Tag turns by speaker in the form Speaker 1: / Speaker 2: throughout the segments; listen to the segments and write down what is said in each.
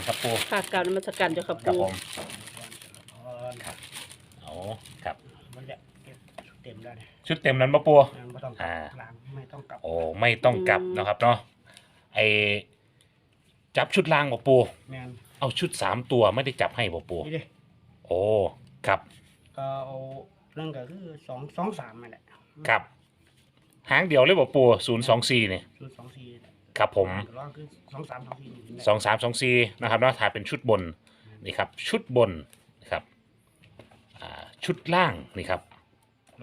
Speaker 1: การครับปู
Speaker 2: ค่ะกรารนมัสการเจ้าค่ะ
Speaker 1: ครับ
Speaker 2: ปู
Speaker 1: ผม
Speaker 3: ครับ
Speaker 1: โอ้ครับ
Speaker 3: มันจะเก็บเต็มแล้วเนี่ย
Speaker 1: ชุดเต็มนั้นปะปู
Speaker 3: ยังไม่ต้องกลั
Speaker 1: อ่า
Speaker 3: บล้างไม่ต้องกลับ
Speaker 1: โอ้ไม่ต้องกลับนะครับเนาะไอจับชุดล่างปะปู
Speaker 3: แมน
Speaker 1: เอาชุดสามตัวไม่ได้จับให้ปะปู
Speaker 3: นี่ดิ
Speaker 1: โอ้ครับ
Speaker 3: ก็เอาเรื่องก็คือสองสองสามนั่นแหละ
Speaker 1: ครับหางเดียวเลยปะปูศูนย์สองสี่เนี่ย
Speaker 3: ชุดสองสี่นั่นแหละ
Speaker 1: ครับผม
Speaker 3: ก็ร้องคือสองสามสองสี่นี่แหละ
Speaker 1: สองสามสองสี่นะครับเนาะถ่ายเป็นชุดบนนี่ครับ ชุดบนนะครับอ่าชุดล่างนี่ครับ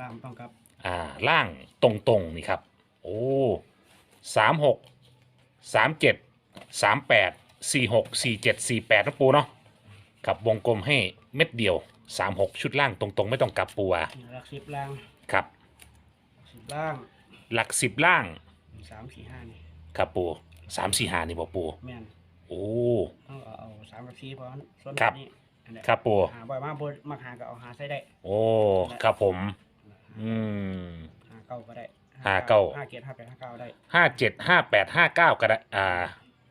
Speaker 3: ล่างต้องกลับ
Speaker 1: อ่าล่างตรงๆนี่ครับ โอ้สามหกสามเจ็ดสามแปดสี่หกสี่เจ็ดสี่แปดนะปูเนาะกับวงกลมให้เม็ดเดียวสามหกชุดล่างตรงๆ ไม่ต้องกลับปูอะ
Speaker 3: นี่หลักสิบล่าง
Speaker 1: ครับ
Speaker 3: สิบล่าง
Speaker 1: หลักสิบล่าง
Speaker 3: สามสี่ห้านี่
Speaker 1: ครับปูสามสี่หานี่บอกปู
Speaker 3: แมน
Speaker 1: โอ้
Speaker 3: ต้องเอาเอาสามกับสี่เพราะส่วน
Speaker 1: ครับ
Speaker 3: นี้อันเนี้ย
Speaker 1: ครับปู
Speaker 3: หาบ่อยมากบนมาหาก็เอาหาใส่ได้
Speaker 1: โอ้ครับผม อืม
Speaker 3: หาเก้าก็ได้
Speaker 1: หาเก้า
Speaker 3: ห้าเกียรห้าแปดห้าเก้าได้
Speaker 1: ห้าเจ็ดห้าแปดห้าเก้าก็ได้อ่า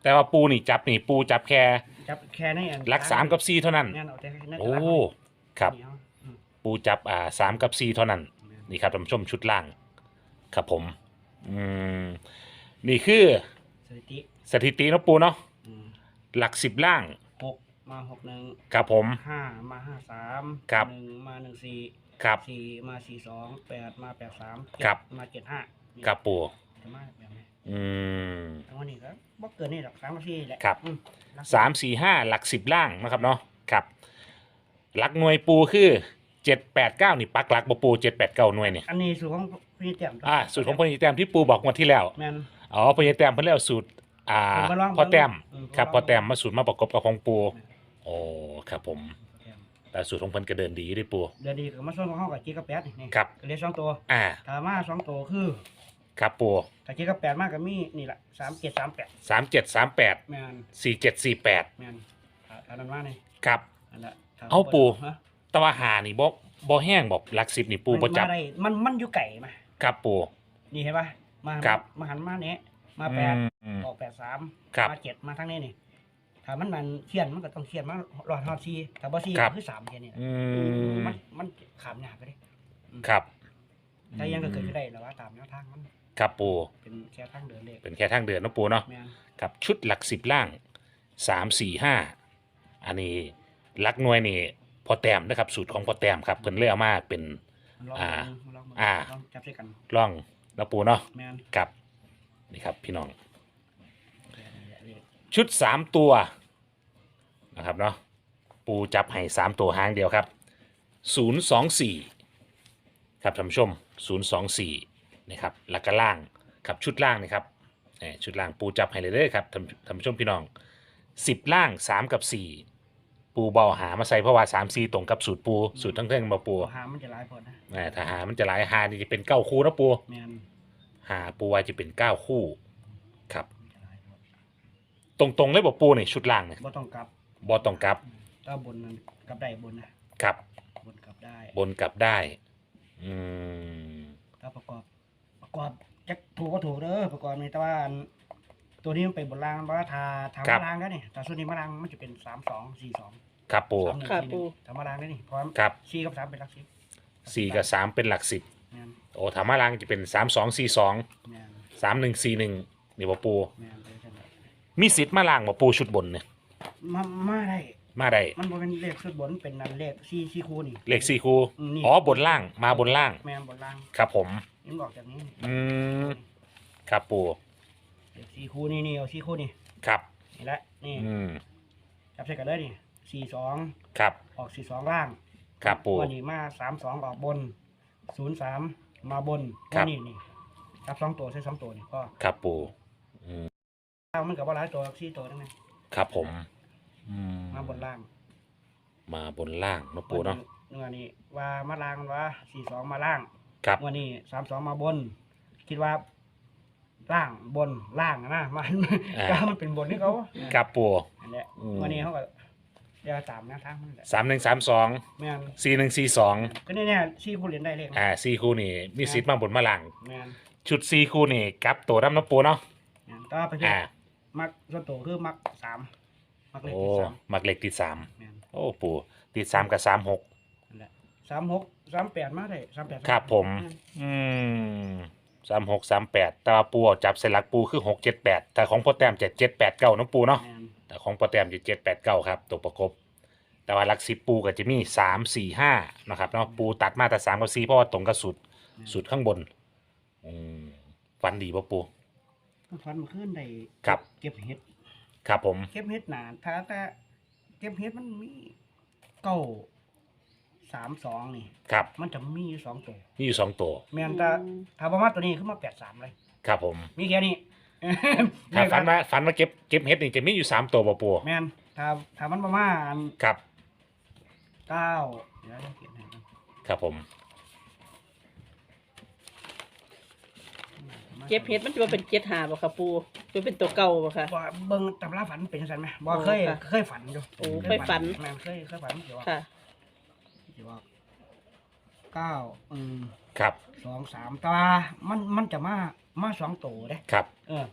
Speaker 1: แต่ว่าปูนี่จับนี่ปูจับแค่
Speaker 3: จับแค่นี้อัน
Speaker 1: หลักสามกับสี่เท่านั้น
Speaker 3: แม่นเอาแต่นั่น
Speaker 1: โอ้
Speaker 3: ก็ล้าง
Speaker 1: ครับ
Speaker 3: นี่เอาอืม
Speaker 1: ปูจับอ่าสามกับสี่เท่านั้น
Speaker 3: แม่น
Speaker 1: นี่ครับท่านผู้ชมชุดล่าง ครับผม อืม นี่คือ
Speaker 3: สถิติ
Speaker 1: สถิติเนาะปูเนาะ
Speaker 3: อืม
Speaker 1: หลักสิบล่าง
Speaker 3: หกมาหกหนึ่ง
Speaker 1: ครับผม
Speaker 3: ห้ามาห้าสาม
Speaker 1: ครับ
Speaker 3: หนึ่งมาหนึ่งสี่
Speaker 1: ครับ
Speaker 3: สี่มาสี่สองแปดมาแปดสาม
Speaker 1: ครับ
Speaker 3: มาเจ็ดห้า
Speaker 1: ครับปู
Speaker 3: จะมาแบบนี้
Speaker 1: อืม
Speaker 3: ทั้งวันนี้ก็บ่เกินนี่หรอกสามกับสี่แหละ
Speaker 1: ครับ
Speaker 3: อืมรัก
Speaker 1: สามสี่ห้าหลักสิบล่างนะครับเนาะครับ หลักหน่วยปูคือเจ็ดแปดเก้านี่ปักหลักบ่ปูเจ็ดแปดเก้าหน่วยเนี่ย
Speaker 3: อันนี้สูตรของพี่เตรียม
Speaker 1: อ่าสูตรของพญแต้มที่ปูบอกงวดที่แล้ว
Speaker 3: แม่น
Speaker 1: อ๋อพญแต้มเพิ่นเรียกสูตร อ่า
Speaker 3: ผมก็ลอง
Speaker 1: พ่อแต้ม
Speaker 3: อืม
Speaker 1: ครับ
Speaker 3: ผมลอง
Speaker 1: พ่อแต้มมาสูตรมาประกบกับของปู
Speaker 3: แม่น
Speaker 1: โอ้ครับผม
Speaker 3: เตรียม
Speaker 1: แต่สูตรของเพิ่นก็เดินดีอยู่เด้วยปู
Speaker 3: เดี๋ยวดีก็มาส่วนของห้องกับจีกับแปดนี่
Speaker 1: ครับ
Speaker 3: ก็เรียกสองตัว
Speaker 1: อ่า
Speaker 3: ถ้ามาสองตัวคือ
Speaker 1: ครับปู
Speaker 3: ถ้าจีกับแปดมากก็มีนี่แหละสามเจ็ดสามแปด
Speaker 1: สามเจ็ดสามแปด
Speaker 3: แม่น
Speaker 1: สี่เจ็ดสี่แปด
Speaker 3: แม่นถ้าถ้านั้นว่านี่
Speaker 1: ครับ
Speaker 3: อันละถ้
Speaker 1: เอาปู่
Speaker 3: ฮะ
Speaker 1: แตะว่าหานี่บ่บ่แห้งบอกหลักสิบนี่ปูบ่จับ
Speaker 3: มันมาได้มันมันอยู่ไก่มา
Speaker 1: ครับปู
Speaker 3: นี่เห็นปะ มา
Speaker 1: ครับ
Speaker 3: มาหันมาเนี้ยมาแปด
Speaker 1: อืม
Speaker 3: ออกแปดสาม
Speaker 1: ครับ
Speaker 3: มาเจ็ดมาทั้งนี้นี่ถ้ามันมันเขียนมันก็ต้องเขียนมาหลอดฮอดซีถ้าบ่ซี
Speaker 1: ครับ
Speaker 3: คือสามแค่นี้แหละ
Speaker 1: อืม
Speaker 3: มันมันขามยากไปดิ
Speaker 1: ครับ
Speaker 3: แต่ยังก็เกิดขึ้นได้แล้วว่าตามแนวทางมัน
Speaker 1: ครับปู
Speaker 3: เป็นแค่ทางเดินเลข
Speaker 1: เป็นแค่ทางเดินเนาะปูเนาะ
Speaker 3: แม่น
Speaker 1: ครับชุดหลักสิบล่างสามสี่ห้าอันนี้หลักหน่วยนี่พอแต้มนะครับสูตรของพอแต้มครับเพิ่นเลือกมาเป็น
Speaker 3: ลอง
Speaker 1: อ่า
Speaker 3: ลอง
Speaker 1: อ่า
Speaker 3: ลองจับใส่กัน
Speaker 1: ร่องเนาะปูเนาะ
Speaker 3: แม่น
Speaker 1: ครับนี่ครับพี่น้อง
Speaker 3: แค่นี้แหละเลข
Speaker 1: ชุดสามตัวนะครับเนาะปูจับให้สามตัวหางเดียวครับศูนย์สองสี่ครับท่านผู้ชมศูนย์สองสี่นะครับแล้วก็ล่างครับชุดล่างนี่ครับเอ่อชุดล่างปูจับให้เลยเด้อครับท่านท่านผู้ชมพี่น้องสิบล่างสามกับสี่ ปูเบาหามาใส่เพราะว่าสามสี่ตรงกับสูตรปูสูตรทั้งเทิงมาปู
Speaker 3: ตัวหามันจะหลายพอนะ
Speaker 1: อ่าถ้าหามันจะหลายหานี่จะเป็นเก้าคู่นะปู
Speaker 3: แม่น
Speaker 1: หาปูว่าจะเป็นเก้าคู่ ครับ
Speaker 3: มันจะหลายพอ
Speaker 1: ตรงๆเลยบอกปูนี่ชุดล่างเนี่ย
Speaker 3: บ่ต้องกลับ
Speaker 1: บอต้องกลับ
Speaker 3: ถ้าบนนั้นกลับได้บนนะครับ บนกลับได้
Speaker 1: บนกลับได้ อืม
Speaker 3: ถ้าประกอบ ประกอบจะถูกก็ถูกเด้อประกอบนี่แต่ว่าอัน ตัวนี้มันไปบนล่างเพราะว่าถ้าถ้ามาล่างก็นี่แต่ส่วนนี้มาล่างมันจะเป็นสามสองสี่สอง
Speaker 1: ครับปู
Speaker 3: สามหนึ่งสี่หนึ่งถ้ามาล่างได้นี่เพราะว่า
Speaker 1: ครับ
Speaker 3: สี่กับสามเป็นหลักสิบ
Speaker 1: สี่กับสามเป็นหลักสิบ
Speaker 3: แม่น
Speaker 1: โอ้ถามมาลังจะเป็นสามสองสี่สอง
Speaker 3: แม่น
Speaker 1: สามหนึ่งสี่หนึ่งนี่บอปู
Speaker 3: แม่นเลยจังได
Speaker 1: มีสิทธิ์มาล่างบอปูชุดบนเนี่ย
Speaker 3: มามาได้
Speaker 1: มาได้
Speaker 3: มันบ่เป็นเลขสุดบนเป็นนันเลขสี่สี่คู่นี่
Speaker 1: เลขสี่คู่
Speaker 3: อืมนี่
Speaker 1: อ๋อบนล่างมาบนล่าง
Speaker 3: แม่นบนล่าง
Speaker 1: ครับผม
Speaker 3: นี่บอกจากนี้
Speaker 1: อืมครับปู
Speaker 3: เลข สี่คู่นี่นี่เอาสี่คู่นี่
Speaker 1: ครับ
Speaker 3: นี่แหละนี่
Speaker 1: อืม
Speaker 3: จับใส่กันเลยนี่สี่สอง
Speaker 1: ครับ
Speaker 3: ออกสี่สองล่าง
Speaker 1: ครับปู
Speaker 3: วันนี้มาสามสองออกบนศูนย์สามมาบน
Speaker 1: ครับ
Speaker 3: วันนี้นี่จับสองตัวใช้สองตัวนี่ก็
Speaker 1: ครับปู
Speaker 3: เอามันกับว่าหลายตัวสี่ตัวนั่นไง
Speaker 1: ครับผม อืม
Speaker 3: มาบนล่าง
Speaker 1: มาบนล่างเนาะปูเนาะ
Speaker 3: เนื้อนี่ว่ามาล่างมันว่าสี่สองมาล่าง
Speaker 1: ครับ
Speaker 3: วันนี้สามสองมาบน คิดว่า ล่างบนล่างนะมัน
Speaker 1: อ่า
Speaker 3: ก็มันเป็นบนที่เขา
Speaker 1: ครับปู
Speaker 3: อันเนี้ย
Speaker 1: อืม
Speaker 3: วันนี้เขาก็เรียกว่าตามแนวทางมันแหละ
Speaker 1: สามหนึ่งสามสอง
Speaker 3: แม่น
Speaker 1: สี่หนึ่งสี่สอง
Speaker 3: ก็เนี่ยเนี่ยสี่คู่เรียนได้เลขนะ
Speaker 1: อ่าสี่คู่นี่มีสิทธิ์มาบนมาล่าง
Speaker 3: แม่น
Speaker 1: ชุดสี่คู่นี่กลับตัวดำเนาะปูเนาะ
Speaker 3: แม่นก็ประเภท
Speaker 1: อ่า
Speaker 3: มักส่วนตัวคือมักสามมมักเลข
Speaker 1: โอ้
Speaker 3: ที่สาม
Speaker 1: มักเลขติดสาม
Speaker 3: แม่น
Speaker 1: โอ้ปูติดสามกับสามหก
Speaker 3: นั่นแหละสามหกสามแปดมาได้สามแปด
Speaker 1: ครับผม อืม สามหกสามแปดแต่ว่าปูเอาจับเสลักปูคือหกเจ็ดแปดแต่ของพ่อแต้มเจ็ดเจ็ดแปดเก้าน้องปูเนาะ
Speaker 3: แม่น
Speaker 1: แต่ของพ่อแต้มจะเจ็ดแปดเก้าครับตัวประกบ แต่ว่าหลักสิบปูก็จะมีสามสี่ห้านะครับเนาะปูตัดมาแต่สามกับสี่เพราะว่าตรงกับสุดสุดข้างบนอืมฟันดีป่ะปู
Speaker 3: มันฟันมันขึ้นได้
Speaker 1: ครับ
Speaker 3: เก็บเห็ด
Speaker 1: ครับผม
Speaker 3: เก็บเห็ดหนาถ้าแต่เก็บเห็ดมันมีเก้า สามสองนี่
Speaker 1: ครับ
Speaker 3: มันจะมีอยู่สองตัว
Speaker 1: มีอยู่สองตัว
Speaker 3: แม่นแต่ถ้าประมาณตัวนี้ขึ้นมาแปดสามเลย
Speaker 1: ครับผม
Speaker 3: มีแค่นี้
Speaker 1: ถ้าฟันว่าฟันว่าเก็บเก็บเฮ็ดนี่จะมีอยู่สามตัวป่ะปู
Speaker 3: แม่นถ้าถ้ามันประมาณ
Speaker 1: ครับ
Speaker 3: เก้าเดี๋ยวเราเขียนให้ก่อน
Speaker 1: ครับผม
Speaker 2: เก็บเห็ดมันจะมาเป็นเจ็ดหาบ่ค่ะปูจะเป็นตัวเก่าบ่ค่ะ
Speaker 3: บ่เบิ่งตำราฝันเป็นจังซั่นไหมบ่
Speaker 2: โอ้
Speaker 3: เคย
Speaker 2: ค่ะ
Speaker 3: เคยฝันอยู่
Speaker 2: โอ้เคยฝัน
Speaker 3: แม่นเคยเคยฝันเกี่ยวว่า
Speaker 2: ค่ะ
Speaker 3: เกี่ยวว่าเก้าอืม
Speaker 1: ครับ
Speaker 3: สองสามแตว่ามันมันจะมามาสองตัวเด้
Speaker 1: ครับ
Speaker 3: เออ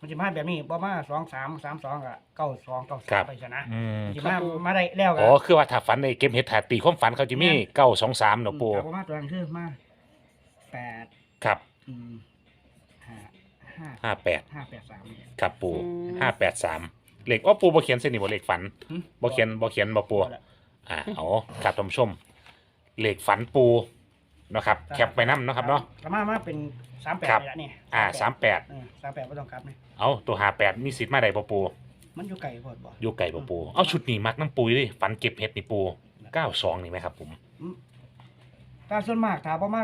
Speaker 3: มันจะมาแบบนี้บ่มาสองสามสามสองกับเก้าสองเก้า
Speaker 1: ครั
Speaker 3: สาม
Speaker 1: บ
Speaker 3: ไปซะนะ
Speaker 1: อืม
Speaker 3: มันจะมามาได้แล้วกั
Speaker 1: อ๋อ คือว่าถ้าฝันในเก็บเฮ็ดถ้าตีความฝันเขาจะมีเก้าสองสามเนาะปู
Speaker 3: แต่บ่มาตัวนั้นคือมาแปด
Speaker 1: ครับ
Speaker 3: อืมห้าห้า
Speaker 1: ห้าแปด
Speaker 3: ห้าแปดสามเนี่ย
Speaker 1: ครับปู
Speaker 2: อืม
Speaker 1: ห้าแปดสามเลขอ๋อปูบ่เขียนเส้นนี่บ่เลขฝัน
Speaker 3: หึ
Speaker 1: บ่เขียนบ่เขียนบ่ปู
Speaker 3: บ่ละ
Speaker 1: อ่าอ๋อครับท่านผู้ชมเลขฝันปูเนาะครับ แคปไปนํเนาะครับเนาะ
Speaker 3: สามารถมาเป็นสามแปด
Speaker 1: ครับ
Speaker 3: นี่ละนี่
Speaker 1: อ่าสามแปด
Speaker 3: เออสามแปดไม่ต้องกลับนี่
Speaker 1: เอาตัวห้าแปดมีสิทธิ์มาได้บ่ปู
Speaker 3: มันอยู่ไกลโพดบ่
Speaker 1: อยู่ไก่บ่ปูเอาชุดนี้มักน้ำปูดิฝันเก็บเฮ็ดนี่ปูเก้าสองนี่ไหมครับผม
Speaker 3: ถ้าส่วนมากถ้าบ่มา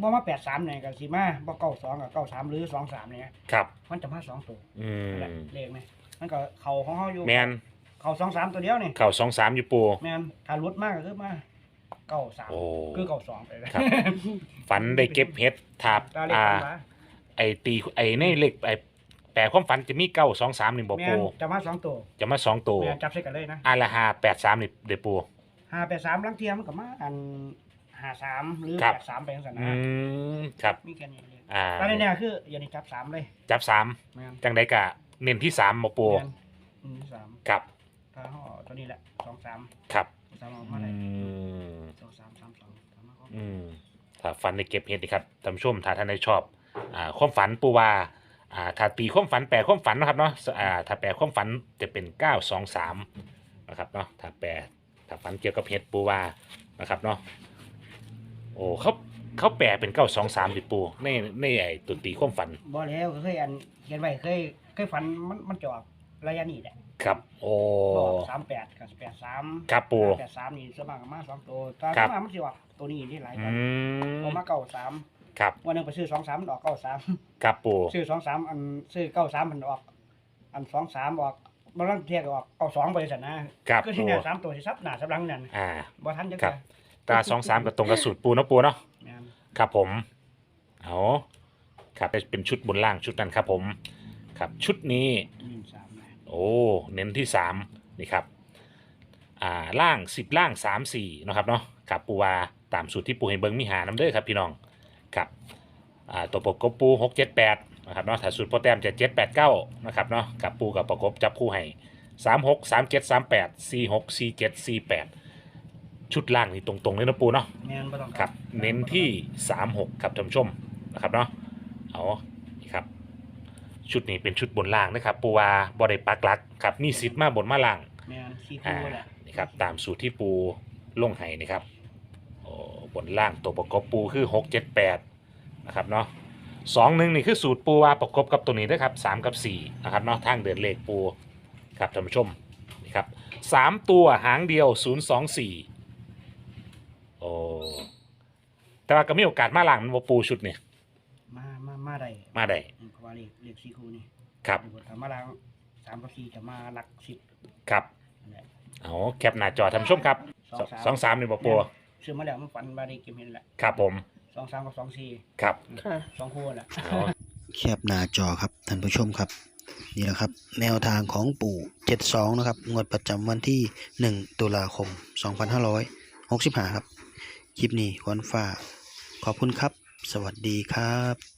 Speaker 3: บ่มาแปดสามเนี่ยก็สิมาบ่เก้าสองกับเก้าสามหรือสองสามเนี่ย
Speaker 1: ครับ
Speaker 3: มันจะมาสองตัว
Speaker 1: อื
Speaker 3: นั่นแหละ
Speaker 1: ม
Speaker 3: เลขไหมมันก็เข่าของเฮาอยู่
Speaker 1: แมน
Speaker 3: เข่าสองสามตัวเดียวนี่
Speaker 1: เข่าสองสามอยู่ปู
Speaker 3: แม่นถ้าหลุดมากก็คือมาเก้าสาม
Speaker 1: โอ้
Speaker 3: คือเก้าสองไปเลย
Speaker 1: ครับ ฝันได้เก็บเฮ็ดถาบ
Speaker 3: ตาเลข
Speaker 1: อ่า
Speaker 3: ของหมา
Speaker 1: ไอตีไอในเลขไอแปลความฝันจะมีเก้าสองสามนี่บ่
Speaker 3: แม่
Speaker 1: ปู
Speaker 3: นจะมาสองตัว
Speaker 1: จะมาสองตัว
Speaker 3: แม่นจับใส่กันเลยนะ
Speaker 1: อาละหาแปดสามนี่เดอปู
Speaker 3: ห้าแปดสามลังเทียมนก็มาอันห้าสามหรือ
Speaker 1: ครับ
Speaker 3: แปดสามไปจังซั่น
Speaker 1: อื
Speaker 3: นะ
Speaker 1: มครับ
Speaker 3: มีแค่นี้เลย
Speaker 1: อ่า
Speaker 3: ตอนนี้เนี่ยคืออย่างนี้จับสามเลย
Speaker 1: จับสาม
Speaker 3: แม่น
Speaker 1: จังใดกะ เน้นที่สามบ่ปู
Speaker 3: แม่นอืมสาม
Speaker 1: ครับ
Speaker 3: ถ้าห่อตัวนี้แหละสองสาม
Speaker 1: ครับ
Speaker 3: สามออก
Speaker 1: อื
Speaker 3: มาได้
Speaker 1: ม
Speaker 3: สองสามสามสองสามมาก็
Speaker 1: อืมถ้าฝันในเก็บเฮ็ดนี่ครับท่านผู้ชมถ้าท่านได้ชอบอ่าความฝันปูว่าอ่าถ้าตีความฝันแปลความฝันนะครับเนาะอ่าถ้าแปลความฝันจะเป็นเก้าสองสามนะครับเนาะถ้าแปลถ้าฝันเกี่ยวกับเฮ็ดปูว่านะครับเนาะโอ้เขาเขาแปลเป็นเก้าสองสามดิปูในในไอ้ตัวตีความฝัน
Speaker 3: บ่แล้วก็เคยอันเขียนไว้เคยเคยฝันมันมันจะออกระยะนี้แหละ
Speaker 1: ครับ โอ้
Speaker 3: สามแปดกับแปดสาม
Speaker 1: ครับปู
Speaker 3: แปดสามนี่สวนมากมาสองตัวแต่
Speaker 1: ครับ
Speaker 3: สวนมากมันสิว่าตัวนี้นี่หลาย
Speaker 1: อื
Speaker 3: กัน
Speaker 1: ม
Speaker 3: พอมาเก้าสาม
Speaker 1: ครับ
Speaker 3: วันหนึงไปซื้อสองสามมันออกเก้าสาม
Speaker 1: ครับปู
Speaker 3: ซื้อสองสามอันซื้อเก้าสามมันออก อันสองสามออกบางครั้งเทียก็ออกเก้าสองไปสันนะครับก็ที่
Speaker 1: ปู
Speaker 3: เนี่ยสามตัวที่ซับหน้าซับหลังนั่น
Speaker 1: อ่า
Speaker 3: บ่ทันจัง
Speaker 1: ครับ
Speaker 3: ไง
Speaker 1: ตาสองสามกับตรงกับสูตรปูเนาะปูเนาะ
Speaker 3: แม่น
Speaker 1: ครับผม เอาครับเป็นชุดบนล่างชุดนั้นครับผม ครับชุดนี้
Speaker 3: หนึ่งสามนะ
Speaker 1: โอ้เน้นที่สามนี่ครับอ่าล่างสิบล่างสามสี่นาะครับเนาะครับปูวาตามสูตรที่ปูให้เบิ้งมีหาน้ำเด้อครับพี่น้องครับอ่าตัวประกบปูหกเจ็ดแปดนะครับเนาะถ้าสูตรโปรแตมจะเจ็ดแปดเก้านะครับเนาะกับปูกับประกบจับคู่ให้สามหกสามเจ็ดสามแปดสี่หกสี่เจ็ดสี่แปดชุดล่างนี่ตรงๆเลยนะปูเนาะ
Speaker 3: แม่นบ่ต้อง
Speaker 1: ครับ เน้นที่36ครับท่านผู้ชมนะครับเนาะเอานี่ครับ ชุดนี้เป็นชุดบนล่างนะครับ ปูวาบอดปักหลักครับมีสิทธิ์มาบนมาล่าง
Speaker 3: แม่นสี่
Speaker 1: อ่า
Speaker 3: คู่แหละ
Speaker 1: นี่ครับตามสูตรที่ปูลงไห้นี่ครับโอ้บนล่างตัวประกบปูคือ6 7 8นะครับเนาะสองหนึ่งนี่คือสูตรปูวาประกบกับตัวนี้นะครับสามกับสี่นะครับเนาะทางเดินเลขปูครับท่านผู้ชมนี่ครับสามตัวหางเดียว024โอ้แต่ว่าก็มีโอกาสมาหลังมันบ่ปูชุดนี่
Speaker 3: มามามา ได้
Speaker 1: มาได้
Speaker 3: เพราะว่าเลขเลขสี่คู่นี่
Speaker 1: ครับ
Speaker 3: ถ้ามาล้างสามกับสี่จะมาหลักสิบ
Speaker 1: ครับ
Speaker 3: นั่นแหละ
Speaker 1: เอาแคปหน้าจอท่านผู้ชมครับ
Speaker 3: สองสาม
Speaker 1: สองสามนี่บ่ปู
Speaker 3: ซื้อมาแล้วมันฝันว่าได้เก็บเห็นแหละ
Speaker 1: ครับผม
Speaker 3: สองสามกับสองสี่
Speaker 1: ครับ
Speaker 2: ค่ะ
Speaker 3: สองคู่แหละ
Speaker 1: เอา
Speaker 4: แคบหน้าจอครับท่านผู้ชมครับนี่แหละครับ แนวทางของปู่ 72 นะครับ งวดประจำวันที่ 1 ตุลาคม 2565 ครับ คลิปนี้ควรฝ่ากขอบคุณครับ สวัสดีครับ